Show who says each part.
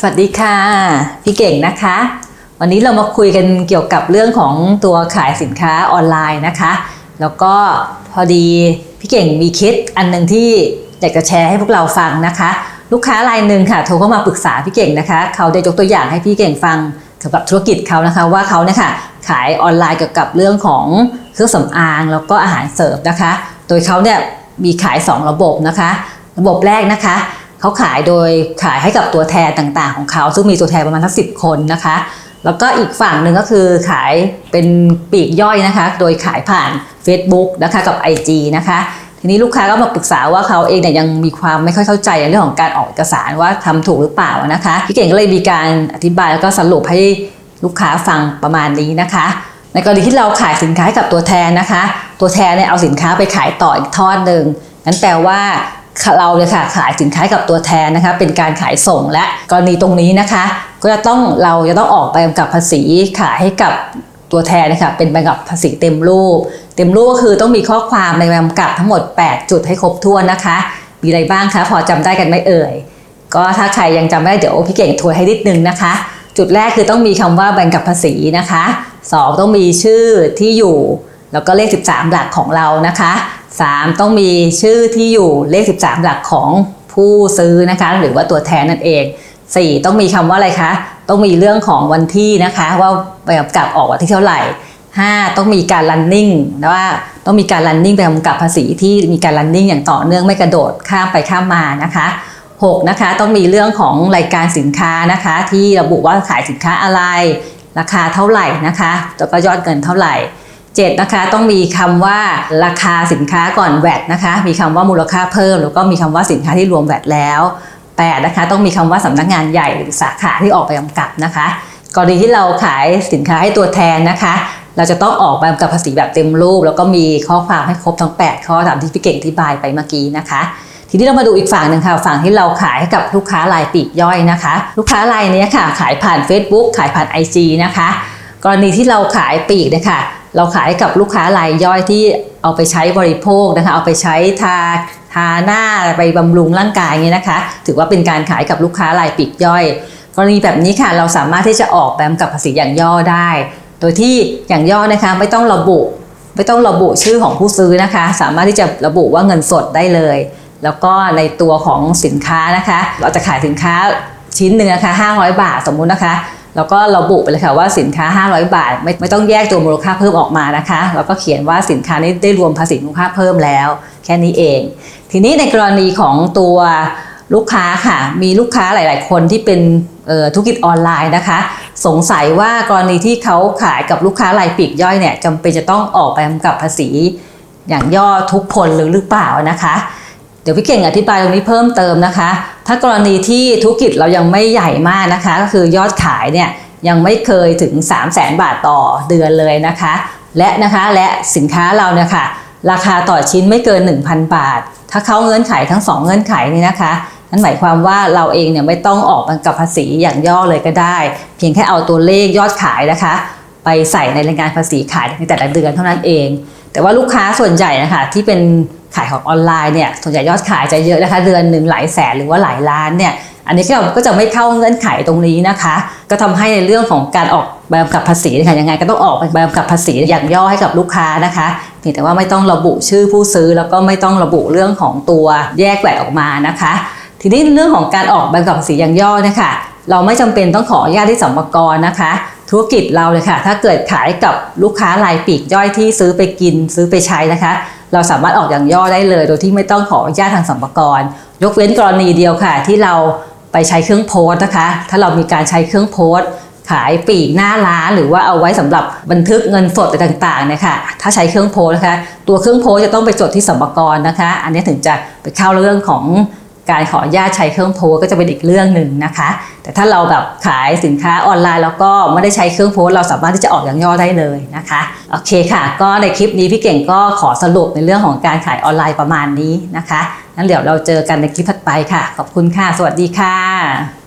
Speaker 1: สวัสดีค่ะ พี่เก่งนะคะ วันนี้เรามาคุยกันเกี่ยวกับเรื่องของตัวขายสินค้าออนไลน์นะคะ แล้วก็พอดีพี่เก่งมีเคสอันหนึ่งที่อยากจะแชร์ให้พวกเราฟังนะคะ ลูกค้ารายหนึ่งค่ะโทรเข้ามาปรึกษาพี่เก่งนะคะ เขาได้ยกตัวอย่างให้พี่เก่งฟังเกี่ยวกับธุรกิจเขานะคะ ว่าเขาเนี่ยค่ะขายออนไลน์เกี่ยวกับเรื่องของเครื่องสำอางแล้วก็อาหารเสริมนะคะ โดยเขาเนี่ยมีขาย 2 ระบบนะคะ ระบบแรกนะคะ เขาขายโดยขายให้กับตัวแทนต่างๆ ของเขา ซึ่งมีตัวแทนประมาณทั้งสิคนนะคะ แล้วก็อีกฝั่งหนึ่งก็คือขายเป็นปีกย่อยนะคะ โดยขายผ่าน Facebook นะคะกับ IG นะคะทีนี้ลูกค้าก็มาปรึกษาว่าเขาเองเนี่ยยังมีความไม่ค่อยเข้าใจในเรื่องของการออกเอกสารว่าทำถูกหรือเปล่านะคะพี่เก่งก็เลยมีการอธิบายแล้วก็สรุปให้ลูกค้าฟังประมาณนี้นะคะ ในกรณีที่เราขายสินค้าให้กับตัวแทนนะคะ ตัวแทนเนี่ยเอาสินค้าไปขายต่ออีกทอดหนึ่งนั้นแปลว่า เราเลยค่ะขายสินค้ากับตัวแทนนะคะ เป็นการขายส่งและกรณีตรงนี้นะคะ ก็จะต้องเราจะต้องออกใบกำกับภาษีขายให้กับตัวแทนนะคะเป็นใบกำกับภาษีเต็มรูป เต็มรูปก็คือต้องมีข้อความในใบกำกับทั้งหมด 8 จุดให้ครบถ้วนนะคะ มีอะไรบ้างคะพอจำได้กันไหมเอ่ย ก็ถ้าใครยังจำไม่ได้เดี๋ยวพี่เก่งทวนให้นิดนึงนะคะ จุดแรกคือต้องมีคำว่าใบกำกับภาษีนะคะสองต้องมีชื่อที่อยู่ แล้วก็เลข 13 หลักของเรานะคะ 3 ต้องมีชื่อที่อยู่เลข 13 หลักของผู้ซื้อนะคะ หรือว่าตัวแทนนั่นเอง 4 ต้องมีคำว่าอะไรคะ ต้องมีเรื่องของวันที่นะคะ ว่าใบกำกับออกวันที่เท่าไหร่ 5 ต้องมีการ running ว่าต้องมีการ running ใบกำกับภาษีที่มีการ running อย่างต่อเนื่องไม่กระโดดข้ามไปข้ามมานะคะ 6 นะคะต้องมีเรื่องของรายการสินค้านะคะ ที่ระบุว่าขายสินค้าอะไร ราคาเท่าไหร่นะคะแล้วก็ยอดเงินเท่าไหร่ 7นะคะต้องมีคำว่าราคาสินค้าก่อนแวดนะคะมีคำว่ามูลค่าเพิ่ม แล้วก็มีคำว่าสินค้าที่รวมแวดแล้ว8นะคะต้องมีคำว่าสำนักงานใหญ่หรือสาขาที่ออกไปกำกับนะคะกรณีที่เราขายสินค้าให้ตัวแทนนะคะ เราจะต้องออกใบกำกับภาษีแบบเต็มรูป แล้วก็มีข้อความให้ครบทั้ง 8 ข้อตามที่พี่เก่งอธิบายไปเมื่อกี้นะคะ ทีนี้เรามาดูอีกฝั่งหนึ่งค่ะฝั่งที่เราขายให้กับลูกค้ารายปลีกย่อยนะคะ ลูกค้ารายนี้ค่ะ ขายผ่าน Facebook ขายผ่าน IG นะคะ กรณีที่เราขายปลีกเนะคะ เราขายกับลูกค้ารายย่อยที่เอาไปใช้บริโภคนะคะ เอาไปใช้ทาทาหน้าไปบำรุงร่างกายเงี้ยนะคะ ถือว่าเป็นการขายกับลูกค้ารายปลีกย่อย กรณีแบบนี้ค่ะเราสามารถที่จะออกแบบกับภาษีอย่างย่อได้ โดยที่อย่างย่อนะคะไม่ต้องระบุไม่ต้องระบุชื่อของผู้ซื้อนะคะ สามารถที่จะระบุว่าเงินสดได้เลย แล้วก็ในตัวของสินค้านะคะ เราจะขายสินค้าชิ้นหนึ่งนะคะ500 บาทสมมุตินะคะ แล้วก็ระบุไปเลยค่ะว่าสินค้า 500 บาท ไม่ไม่ต้องแยกตัวมูลค่าเพิ่มออกมานะคะแล้วก็เขียนว่าสินค้านี้ได้รวมภาษีมูลค่าเพิ่มแล้ว แค่นี้เอง ทีนี้ในกรณีของตัวลูกค้าค่ะ มีลูกค้าหลาย ๆ คนที่เป็นออธุรกิจออนไลน์นะคะ สงสัยว่ากรณีที่เขาขายกับลูกค้ารายปีกย่อยเนี่ยจำเป็นจะต้องออกไปกำกับภาษีอย่างย่อทุกคนหรือหรือเปล่านะคะ ดี๋ยวพี่เก่งอธิบายตรงนี้เพิ่มเติมนะคะ ถ้ากรณีที่ธุรกิจเรายังไม่ใหญ่มากนะคะ ก็คือยอดขายเนี่ยยังไม่เคยถึง 3 0 0แสนบาทต่อเดือนเลยนะคะ และนะคะและสินค้าเราเนี่ยค่ะราคาต่อชิ้นไม่เกิน 1,000 บาท ถ้าเข้าเงื่อนไขทั้ง 2 เงื่อนไขนี้นะคะนั่นหมายความว่าเราเองเนี่ยไม่ต้องออกบังกับภาษีอย่างย่อเลยก็ได้ เพียงแค่เอาตัวเลขยอดขายนะคะ ไปใส่ในรายงานภาษีขายในแต่ละเดือนเท่านั้นเอง แต่ว่าลูกค้าส่วนใหญ่นะคะที่เป็น ขายของออนไลน์เนี่ยส่วนใหญ่ยอดขายจะเยอะนะคะเดือนหนึ่งหลายแสนหรือว่าหลายล้านเนี่ยอันนี้ก็ก็จะไม่เข้าเงื่อนไขตรงนี้นะคะ ก็ทำให้ในเรื่องของการออกใบกำกับภาษีนะคะยังไงก็ต้องออกใบกำกับภาษีอย่างย่อให้กับลูกค้านะคะเพียงแต่ว่าไม่ต้องระบุชื่อผู้ซื้อแล้วก็ไม่ต้องระบุเรื่องของตัวแยกแหวออกมานะคะ ทีนี้เรื่องของการออกใบกำกับภาษีอย่างย่อเนี่ยค่ะเราไม่จำเป็นต้องขออนุญาตที่สัมภากรนะคะ ธุรกิจเราเลยค่ะ ถ้าเกิดขายกับลูกค้ารายปีกย่อยที่ซื้อไปกินซื้อไปใช้นะคะ เราสามารถออกอย่างย่อได้เลย โดยที่ไม่ต้องขออนุญาตทางสัมปกรยกเว้นกรณีเดียวค่ะ ที่เราไปใช้เครื่องโพสต์นะคะ ถ้าเรามีการใช้เครื่องโพสต์ขายปีกหน้าร้านหรือว่าเอาไว้สำหรับบันทึกเงินสดอะไรต่างๆเนี่ยค่ะถ้าใช้เครื่องโพสต์นะคะ ตัวเครื่องโพสต์จะต้องไปจดที่สัมปกรนะคะ อันนี้ถึงจะไปเข้าเรื่องของ การขออนุญาตใช้เครื่องโพสก็จะเป็นอีกเรื่องหนึ่งนะคะ แต่ถ้าเราแบบขายสินค้าออนไลน์แล้วก็ไม่ได้ใช้เครื่องโพสเราสามารถที่จะออกอย่างย่อได้เลยนะคะโอเคค่ะ ก็ในคลิปนี้พี่เก่งก็ขอสรุปในเรื่องของการขายออนไลน์ประมาณนี้นะคะงั้นเดี๋ยวเราเจอกันในคลิปถัดไปค่ะ ขอบคุณค่ะ สวัสดีค่ะ